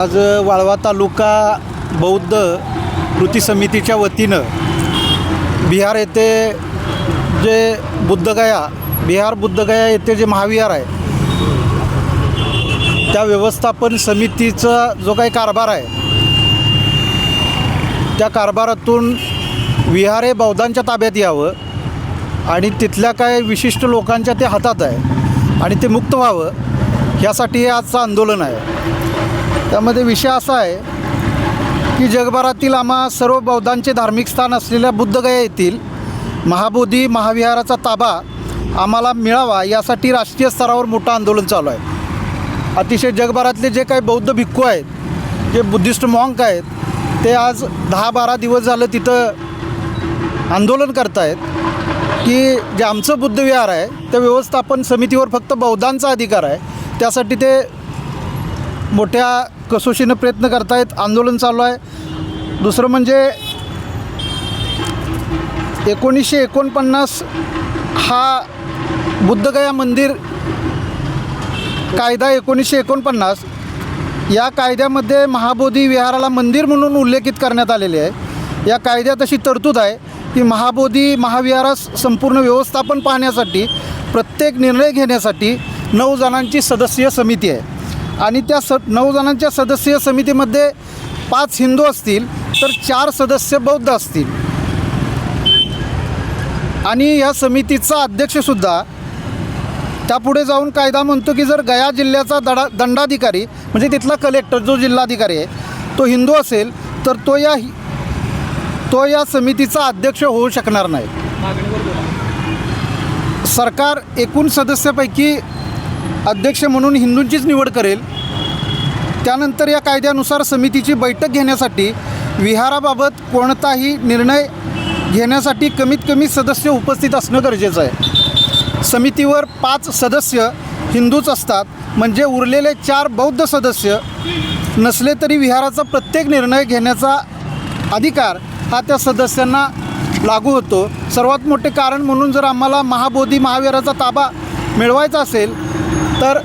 आज वाळवा तालुका बौद्ध कृती समितीच्या वतीनं बिहार येथे जे बुद्धगया बिहार बुद्धगया येथे जे महाविहार आहे त्या व्यवस्थापन समितीचा जो काही कारभार आहे त्या कारभारातून विहार हे बौद्धांच्या ताब्यात यावं आणि तिथल्या काय विशिष्ट लोकांच्या ते हातात आहे आणि ते मुक्त व्हावं ह्यासाठी हे आजचं आंदोलन आहे. त्यामध्ये विषय असा आहे की जगभरातील आम्हा सर्व बौद्धांचे धार्मिक स्थान असलेल्या बुद्धगया येथील महाबोधी महाविहाराचा ताबा आम्हाला मिळावा यासाठी राष्ट्रीय स्तरावर मोठं आंदोलन चालू आहे. अतिशय जगभरातले जे काही बौद्ध भिक्खू आहेत जे बुद्धिस्ट मॉंक आहेत ते आज दहा बारा दिवस झालं तिथं आंदोलन करतायत की जे आमचं बुद्धविहार आहे त्या व्यवस्थापन समितीवर फक्त बौद्धांचा अधिकार आहे. त्यासाठी ते मोठ्या कसोशीनं प्रयत्न करतायत आंदोलन चालू आहे. दुसरं म्हणजे एकोणीसशे एकोणपन्नास हा बुद्धगया मंदिर कायदा एकोणीसशे एकोणपन्नास या कायद्यामध्ये महाबोधी विहाराला मंदिर म्हणून उल्लेखित करण्यात आलेले आहे. या कायद्यात अशी तरतूद आहे की महाबोधी महाविहारास संपूर्ण व्यवस्थापन पाहण्यासाठी प्रत्येक निर्णय घेण्यासाठी नऊ जणांची सदस्यीय समिती आहे. आणि त्या स नऊ जणांच्या सदस्यीय समितीमध्ये पाच हिंदू असतील तर चार सदस्य बौद्ध असतील. आणि या समितीचा अध्यक्षसुद्धा त्यापुढे जाऊन कायदा म्हणतो की जर गया जिल्ह्याचा दडा दंडाधिकारी म्हणजे तिथला कलेक्टर जो जिल्हाधिकारी आहे तो हिंदू असेल तर तो या तो या समितीचा अध्यक्ष होऊ शकणार नाही. सरकार एकूण सदस्यापैकी अध्यक्ष म्हणून हिंदूंचीच निवड करेल. त्यानंतर या कायद्यानुसार समितीची बैठक घेण्यासाठी विहाराबाबत कोणताही निर्णय घेण्यासाठी कमीत कमी सदस्य उपस्थित असणं गरजेचं आहे. समितीवर पाच सदस्य हिंदूच असतात. म्हणजे उरलेले चार बौद्ध सदस्य नसले तरी विहाराचा प्रत्येक निर्णय घेण्याचा अधिकार हा त्या सदस्यांना लागू होतो. सर्वात मोठे कारण म्हणून जर आम्हाला महाबोधी महावीराचा ताबा मिळवायचा असेल तर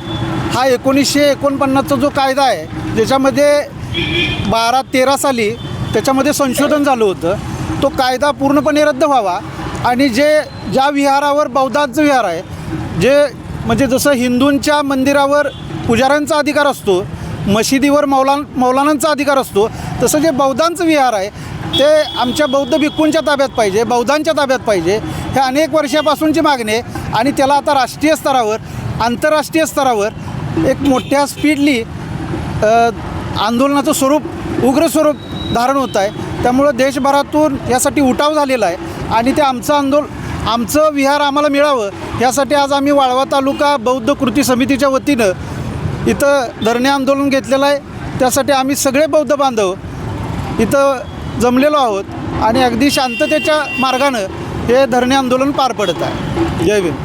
हा एकोणीसशे एकोणपन्नासचा जो कायदा आहे ज्याच्यामध्ये बारा तेरा साली त्याच्यामध्ये संशोधन झालं होतं तो कायदा पूर्णपणे रद्द व्हावा. आणि जे ज्या विहारावर बौद्धांचं विहार आहे जे म्हणजे जसं हिंदूंच्या मंदिरावर पुजाऱ्यांचा अधिकार असतो मशिदीवर मौलान मौलानांचा अधिकार असतो तसं जे बौद्धांचं विहार आहे ते आमच्या बौद्ध भिक्खूंच्या ताब्यात पाहिजे बौद्धांच्या ताब्यात पाहिजे. हे अनेक वर्षापासूनची मागणी आहे. आणि त्याला आता राष्ट्रीय स्तरावर आंतरराष्ट्रीय स्तरावर एक मोठ्या स्पीडली आंदोलनाचं स्वरूप उग्र स्वरूप धारण होत आहे. त्यामुळं देशभरातून यासाठी उठाव झालेला आहे. आणि ते आमचं आंदोलन आमचं विहार आम्हाला मिळावं यासाठी आज आम्ही वाळवा तालुका बौद्ध कृती समितीच्या वतीनं इथं धरणे आंदोलन घेतलेलं आहे. त्यासाठी आम्ही सगळे बौद्ध बांधव इथं जमलेलो आहोत. आणि अगदी शांततेच्या मार्गानं हे धरणे आंदोलन पार पडत आहे. जय भीम.